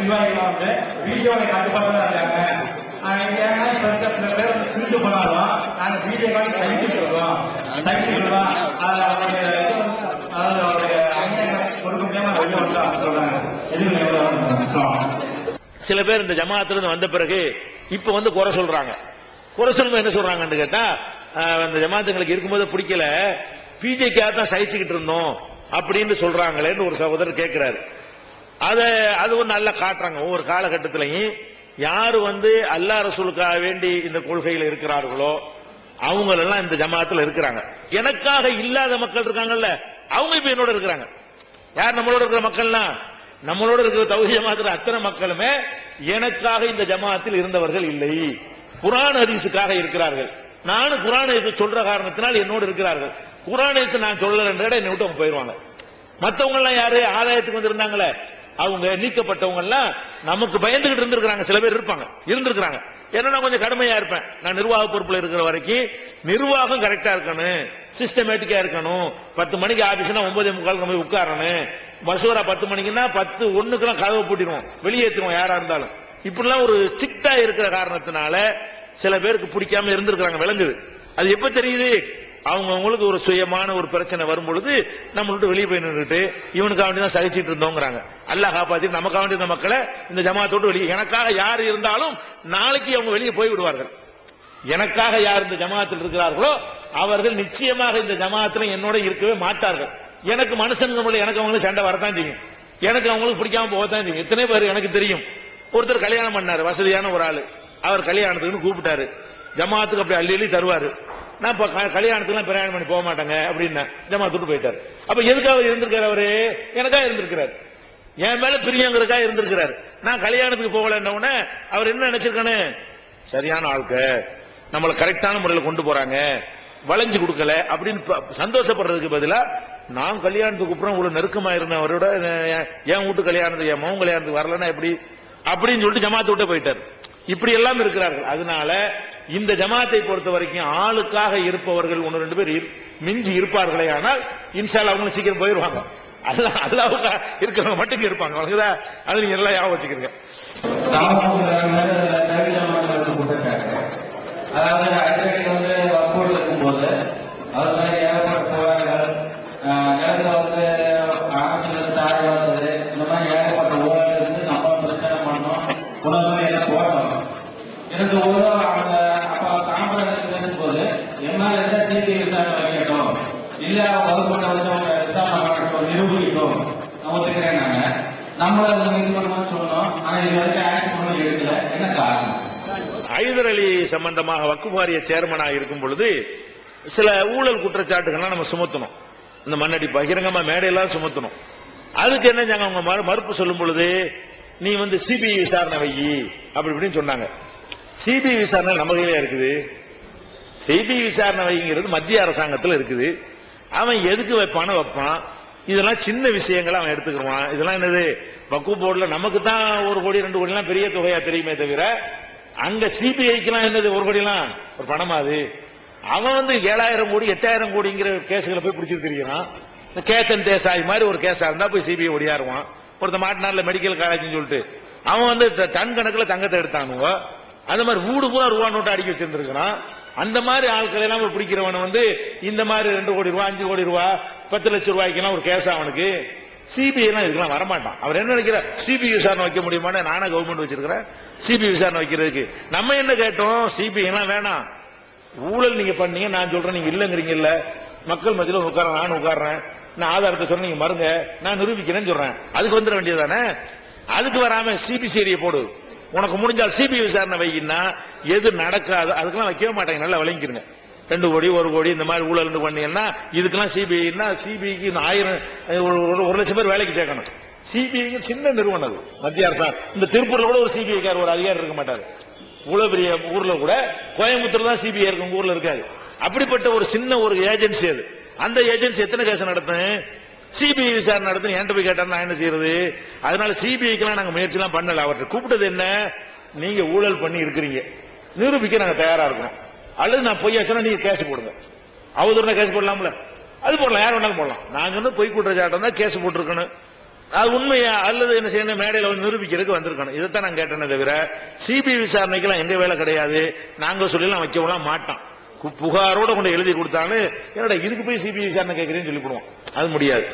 நிர்வாகிகள் வந்து பிஜேபி கட்டுப்பாட்டு தான் இருக்காங்க ஏன்னா இப்ப சில பேர் வந்து திருட்டு போனாலும் நாங்க பிஜேபி சைக்கிள் சொல்லுவோம். சைக்கிள் சொல்லுவோம் அதில் அவருடைய இது அதாவது அவருடைய அநியாயம் கொடுக்க முடியாம வெளியே வந்தோம் சொல்றாங்க. எதுவும் சில பேர் இந்த ஜமாத்திலிருந்து வந்த பிறகு இப்ப வந்து குறை சொல்றாங்க. குறை சொல்லும்போது என்ன சொல்றாங்கன்னு கேட்டா ஆஹ், அந்த ஜமாத்துங்களுக்கு இருக்கும்போது பிடிக்கல. பிஜேக்காக தான் சகிச்சுக்கிட்டு இருந்தோம் அப்படின்னு சொல்றாங்களேன்னு ஒரு சகோதரர் கேட்கிறாரு அது ஒரு நல்லா காட்டுறாங்க ஒவ்வொரு காலகட்டத்திலையும் யார் வந்து அல்லா ரசூலுக்காக வேண்டி இந்த கொள்கையில் இருக்கிறார்களோ அவங்க எல்லாம் இந்த ஜமாத்துல இருக்கிறாங்க. எனக்காக இல்லாத மக்கள் இருக்காங்கல்ல அவங்க இப்ப என்னோட இருக்கிறாங்க. யார் நம்மளோட இருக்கிற மக்கள்லாம் நம்மளோட இருக்கிற தௌஹீத் ஜமாத்துல அத்தனை மக்களுமே எனக்காக இந்த ஜமாத்தில் இருந்தவர்கள் இல்லை. குரான் ஹரிசுக்காக இருக்கிறார்கள். நானும் குரான் இது சொல்ற காரணத்தினால் என்னோடு இருக்கிறார்கள். குரான் நான் சொல்லலன்ற என்னை விட்டு அவங்க போயிருவாங்க. மற்றவங்க எல்லாம் யாரு? ஆதாயத்துக்கு வந்திருந்தாங்களே. அவங்க நீக்கப்பட்டவங்க எல்லாம் நமக்கு பயந்துகிட்டு இருந்திருக்கிறாங்க. சில பேர் இருப்பாங்க. இருந்திருக்கிறாங்க. ஏன்னா நான் கொஞ்சம் கடுமையா இருப்பேன். நான் நிர்வாக பொறுப்புல இருக்கிற வரைக்கும் நிர்வாகம் கரெக்டா இருக்கணும். சிஸ்டமேட்டிக்கா இருக்கணும். பத்து மணிக்கு ஆபீஸ்னா ஒன்பதே முக்கால் போய் உட்காரணும். மசூரா பத்து மணிக்குன்னா பத்து ஒண்ணுக்கெல்லாம் கதவை பூட்டிடுவோம். வெளியேற்றுவோம் யாரா இருந்தாலும். இப்படிலாம் ஒரு ஸ்ட்ரிக்டா இருக்கிற காரணத்தினால சில பேருக்கு பிடிக்காம இருந்திருக்கிறாங்க விளங்குது. அது எப்ப தெரியுது? அவங்கவுங்களுக்கு ஒரு சுயமான ஒரு பிரச்சனை வரும் பொழுது நம்ம வெளியே போய் நின்றுட்டு இவனுக்காக வேண்டி தான் சகிச்சிட்டு இருந்தோங்கிறாங்க. அல்லாஹ் காப்பாத்தி நமக்காக வேண்டிய இந்த மக்களை இந்த ஜமாத்தோடு வெளியே எனக்காக யார் இருந்தாலும் நாளைக்கு அவங்க வெளியே போய் விடுவார்கள். எனக்காக யார் இந்த ஜமாத்தில் இருக்கிறார்களோ அவர்கள் நிச்சயமாக இந்த ஜமாத்தில என்னோட இருக்கவே மாட்டார்கள். எனக்கு மனுஷனுங்க முன்னாடி எனக்கு அவங்களுக்கு சண்டை வரத்தான் செய்யும். எனக்கு அவங்களுக்கு பிடிக்காம போகத்தான் செய்யும். எத்தனை பேர் எனக்கு தெரியும். ஒருத்தர் கல்யாணம் பண்ணாரு வசதியான ஒரு ஆள். அவர் கல்யாணத்துக்குன்னு கூப்பிட்டாரு. ஜமாத்துக்கு அப்படி அள்ளி அள்ளி தருவாரு. நான் இப்ப க- கல்யாணத்துக்குலாம் பிரயாணம் பண்ணி போக மாட்டேங்க அப்படின்னு ஜமாத்து விட்டு போயிட்டார். அப்ப எதுக்காக அவர் இருந்திருக்காரு அவரு? எனக்காக இருந்திருக்கிறார். என் மேல பிரியங்கிறக்கா இருந்திருக்கிறார். நான் கல்யாணத்துக்கு போகலன்ன உடனே அவர் என்ன நினைச்சிருக்கானு சரியான ஆளுக்க நம்மளை கரெக்டான முறையில் கொண்டு போறாங்க வளைஞ்சு கொடுக்கல அப்படின்னு சந்தோஷப்படுறதுக்கு பதிலா நான் கல்யாணத்துக்கு அப்புறம் இவ்வளவு நெருக்கமா இருந்தேன் அவரோட என் வீட்டு கல்யாணத்துக்கு என் மகன் கல்யாணத்துக்கு வரலன்னா எப்படி? அப்படின்னு சொல்லிட்டு ஜமாத்து விட்டு போயிட்டார். இப்படி எல்லாம் இருக்கிறார்கள். அதனால இந்த ஜமாத்தை பொறுத்த வரைக்கும் ஆளுக்காக இருப்பவர்கள் ஒன்று ரெண்டு பேர் இரு- மிஞ்சி இருப்பார்களே ஆனால் இன்ஷால் அவங்களும் சீக்கிரம் போயிருவாங்க. அல்ல அல்லாவுக்கா இருக்கிறவங்க மட்டும் இருப்பாங்க. அவங்களுக்குதான் அது நீங்க எல்லாம் ஞாபகம் வச்சுக்கிறீங்க. அதாவது அடிக்கடி வந்து வக்கூர் இருக்கும்போது அவர் ஏகப்பட்ட நிலத்துல வந்து ஆசிரியர் தாய் வந்தது இந்த மாதிரி ஏகப்பட்ட ஊழல் இருந்து நம்ம பிரச்சனை பண்ணோம் உணவு எல்லாம் எனக்கு ஒரு அவங்க அப்ப தாம்பரம் பேசும்போது எம்மா இருந்தா சிபி விசாரணை வைக்கட்டும் இல்ல அவங்க வகுப்பட்ட வந்து அவங்க விசாரணை பண்ணட்டும் நான் ஒத்துக்கிறேன் நாங்க நம்மள இது பண்ணணும்னு சொன்னோம். ஆனா இது வரைக்கும் ஆக்ட் பண்ண எடுக்கல. என்ன காரணம்? ஐதர் அலி சம்பந்தமாக வக்குப் வாரிய சேர்மனாக இருக்கும் பொழுது சில ஊழல் குற்றச்சாட்டுகள்லாம் நம்ம சுமத்தணும். இந்த மண்ணடி பகிரங்கமா மேடையெல்லாம் சுமத்தணும். அதுக்கு என்ன செஞ்சாங்க அவங்க மறு- மறுப்பு சொல்லும் பொழுது நீ வந்து சிபிஐ விசாரணை வை. அப்படி இப்படின்னு சொன்னாங்க. சிபிஐ விசாரணை நம்ம கையில இருக்குது. சிபிஐ விசாரணை வைங்கிறது மத்திய அரசாங்கத்தில் இருக்குது. அவன் எதுக்கு வைப்பான்னு வைப்பான். இதெல்லாம் சின்ன விஷயங்களை அவன் எடுத்துக்கிடுவான். இதெல்லாம் என்னது? வக்கு போர்டுல நமக்கு தான் ஒரு கோடி ரெண்டு கோடிலாம் பெரிய தொகையா தெரியுமே தவிர அங்க சிபிஐக்கெல்லாம் என்னது ஒரு கோடிலாம்? ஒரு பணமா அது? அவன் வந்து ஏழாயிரம் கோடி எட்டாயிரம் கோடிங்கிற கேஸுகளை போய் பிடிச்சிட்டு தெரியுறான். கேத்தன் தேசாய் மாதிரி ஒரு கேஸா இருந்தா போய் சிபிஐ ஒடியாருவான். ஒருத்த மாட்டினார்ல மெடிக்கல் காலேஜ்னு சொல்லிட்டு. அவன் வந்து ட- டன் கணக்குல தங்கத்தை எடுத்தானுவோ அந்த மாதிரி வீடு பூரா ரூபா நோட்டு அடிக்க வச்சிருந்திருக்கிறான். அந்த மாதிரி ஆட்களை எல்லாம் பிடிக்கிறவனை வந்து இந்த மாதிரி ரெண்டு கோடி ரூபா அஞ்சு கோடி ரூபா பத்து லட்சம் ரூபாய்க்கெல்லாம் ஒரு கேஸ் அவனுக்கு. சிபிஐ எல்லாம் இதுக்கெல்லாம் வரமாட்டான். அவர் என்ன நினைக்கிறார்? சிபிஐ விசாரணை வைக்க முடியுமான்னு நானே கவர்மெண்ட் வச்சிருக்கிறேன். சிபிஐ விசாரணை வைக்கிறதுக்கு. நம்ம என்ன கேட்டோம்? சிபிஐ எல்லாம் வேணாம். ஊழல் நீங்க பண்ணீங்க நான் சொல்றேன். நீங்க இல்லங்கிறீங்க இல்ல. மக்கள் மத்தியில் உட்கார நானும் உட்கார்றேன். நான் ஆதாரத்தை சொன்ன நீங்க மறுங்க நான் நிரூபிக்கிறேன்னு சொல்றேன். அதுக்கு வந்துட வேண்டியதானே அதுக்கு வராம சிபிசிஐடியை போடு. உனக்கு முடிஞ்சால் சிபிஐ விசாரணை வைக்கின்னா எது நடக்காது அதுக்கெல்லாம் வைக்கவே மாட்டாங்க. நல்லா விளங்கிக்கிறங்க ரெண்டு கோடி ஒரு கோடி இந்த மாதிரி ஊழல் பண்ணீங்கன்னா இதுக்கெல்லாம் சிபிஐன்னா சிபிஐக்கு ஆயிரம் ஒரு- ஒரு- லட்சம் பேர் வேலைக்கு சேர்க்கணும். சிபிஐ சின்ன நிறுவனம் அது. மத்திய அரசு இந்த திருப்பூர்ல கூட ஒரு சிபிஐக்கார் ஒரு அதிகாரி இருக்க மாட்டாரு. இவ்வளவு பெரிய ஊர்ல கூட கோயம்புத்தூர் தான் சிபிஐ இருக்கும் ஊர்ல இருக்காது அப்படிப்பட்ட ஒரு சின்ன ஒரு ஏஜென்சி அது. அந்த ஏஜென்சி எத்தனை கேஸ் நடத்தும் சிபிஐ விசாரணை நடத்தி என்கிட்ட போய் கேட்டா நான் என்ன செய்யறது? அதனால சிபிஐக்கெல்லாம் நாங்க முயற்சி எல்லாம் பண்ணல. அவர்கிட்ட கூப்பிட்டது என்ன? நீங்க ஊழல் பண்ணி இருக்கிறீங்க. நிரூபிக்க நாங்க தயாரா இருக்கோம் அல்லது நான் பொய்யா சொன்னா நீங்க கேஸ் போடுங்க. அவதூறுனா கேஸ் போடலாம்ல. அது போடலாம். யார் வேணாலும் போடலாம். நாங்க வந்து பொய் குற்றச்சாட்டம் தான் கேஸ் போட்டிருக்கணும். அது உண்மையா அல்லது என்ன செய்யணும்? மேடையில் வந்து நிரூபிக்கிறதுக்கு வந்திருக்கணும். இதைத்தான் நான் கேட்டேனே தவிர சிபிஐ விசாரணைக்கெல்லாம் எங்க வேலை கிடையாது. நாங்க சொல்லலாம் வைக்கலாம் மாட்டோம். கு- புகாரோட கொண்டு எழுதி கொடுத்தாலும் என்னடா இதுக்கு போய் சிபிஐ விசாரணை கேட்கறேன்னு சொல்லி போடுவோம் அது முடியாது.